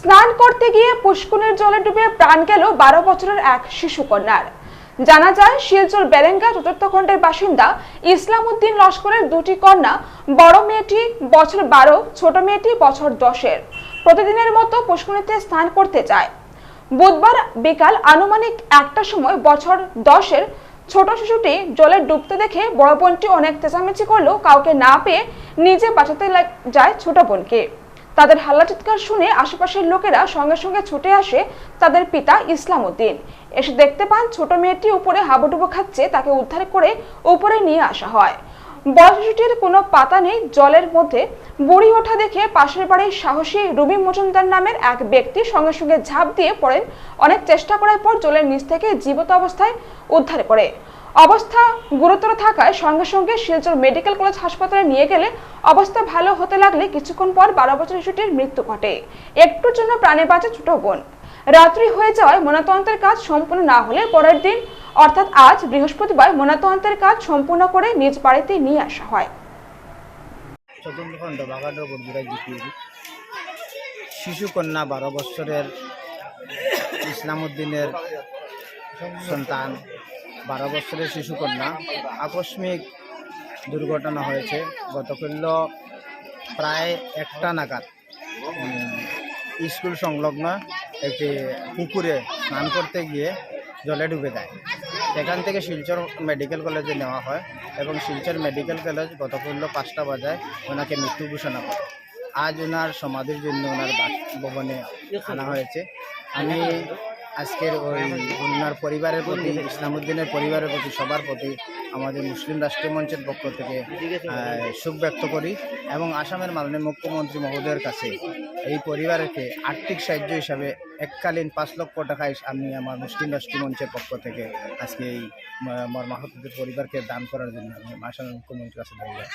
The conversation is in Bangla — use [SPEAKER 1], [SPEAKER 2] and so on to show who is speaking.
[SPEAKER 1] স্নান করতে গিয়ে পুষ্কুনের জলে ডুবে প্রাণ গেল বারো বছরের এক শিশু কন্যার জানা যায়, শিলচর বেলেঙ্গা চতুর্থ খণ্ডের বাসিন্দা ইসলাম উদ্দিন লস্করের দুটি কন্যা, বড় মেয়েটি বছর বারো, ছোট মেয়েটি বছর দশের। প্রতিদিনের মতো পুষ্কুনিতে স্নান করতে যায়। বুধবার বিকাল আনুমানিক একটা সময় বছর দশের ছোট শিশুটি জলে ডুবতে দেখে বড় বোনটি অনেক চেঁচামেচি করলেও কাউকে না পেয়ে নিজে বাঁচাতে যায় ছোট বোনকে। তাদের হাল্লা চিৎকার শুনে আশেপাশের লোকেরা সঙ্গে সঙ্গে ছুটে আসে তাদের পিতা ইসলাম উদ্দিন এসে দেখতে পান ছোট মেয়েটি উপরে হাবুডুবু খাচ্ছে, তাকে উদ্ধার করে উপরে নিয়ে আসা হয়। বড় কোনো পাতা নেই, জলের মধ্যে। বুড়ি ওঠা দেখে পাশের বাড়ির সাহসী রুবি মজুমদার নামের এক ব্যক্তি সঙ্গে সঙ্গে ঝাঁপ দিয়ে পড়েন। অনেক চেষ্টা করার পর জলের নিচ থেকে জীবিত অবস্থায় উদ্ধার করে। অবস্থা গুরুতর থাকায় সঙ্গে সঙ্গে শিলচর মেডিকেল কলেজ হাসপাতালে নিয়ে গেলে অবস্থা ভালো হতে লাগলে কিছুক্ষণ পর বারো বছর শিশুটির মৃত্যু ঘটে। একটুর জন্য প্রাণে বাঁচে ছোট বোন। রাত্রি হয়ে যাওয়ায় ময়নাতদন্তের কাজ সম্পূর্ণ না হলে পরের দিন অর্থাৎ আজ বৃহস্পতিবার ময়নাতদন্তের কাজ সম্পূর্ণ করে নিজ বাড়িতে নিয়ে আসা হয়।
[SPEAKER 2] শিশু কন্যা বারো বছরের ইসলাম উদ্দিনের সন্তান, বারো বছরের শিশু কন্যা আকস্মিক দুর্ঘটনা হয়েছে। গতকাল প্রায় একটা নাগাদ স্কুল সংলগ্ন একটি পুকুরে স্নান করতে গিয়ে জলে ডুবে যায়। সেখান থেকে শিলচর মেডিকেল কলেজে নেওয়া হয় এবং শিলচর মেডিকেল কলেজ গতকাল পাঁচটা বাজায় ওনাকে মৃত্যু ঘোষণা করে আজ ওনার সমাধির জন্য ওনার বাস ভবনে আনা হয়েছে। আমি আজকের ওই ওনার পরিবারের প্রতি ইসলামউদ্দিনের পরিবারের প্রতি, সবার প্রতি আমাদের মুসলিম রাষ্ট্রীয় মঞ্চের পক্ষ থেকে সুখ ব্যক্ত করি এবং আসামের মাননীয় মুখ্যমন্ত্রী মহোদয়ের কাছে এই পরিবারকে আর্থিক সাহায্য হিসাবে এককালীন পাঁচ লক্ষ টাকা হিস- আমি আমার মুসলিম রাষ্ট্রীয় মঞ্চের পক্ষ থেকে আজকে এই মর্মাহতদের পরিবারকে দান করার জন্য আমি আসামের মুখ্যমন্ত্রীর কাছে ধন্যবাদ।